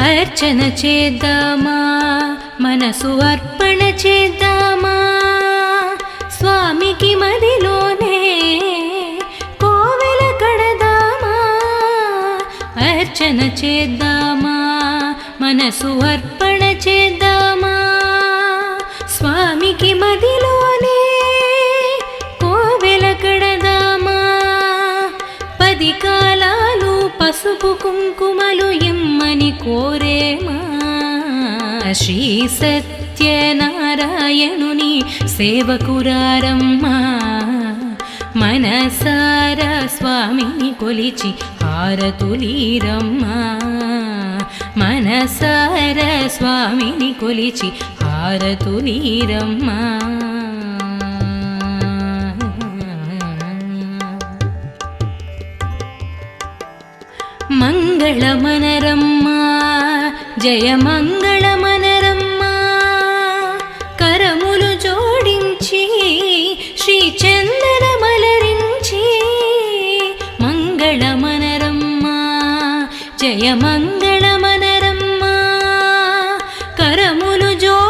అర్చన చేద్దామా? మనసు అర్పణ చేద్దామా? స్వామికి మదిలోనే కోవెల కడదామా? అర్చన చేద్దామా? మనసు అర్పణ చేద్దామా? స్వామికి మదిలోనే కోవెల కడదామా? పది కాలాలు పసుపు కుంకుమలు ఎమ్మ అని కోరేమా శ్రీ సత్యనారాయణుని సేవకురారమ్మా. మనసార స్వామిని కొలిచి హారతులీరమ్మా. మనసార స్వామిని కొలిచి హారతులీరమ్మా. మంగ మంగళమనరమ్మా జయ మంగళమనరమ్మా. కరములు జోడించి శ్రీ చందరమలరించీ మంగళ మనరమ్మా జయ మంగళమనరమ్మా. కరములు జోడి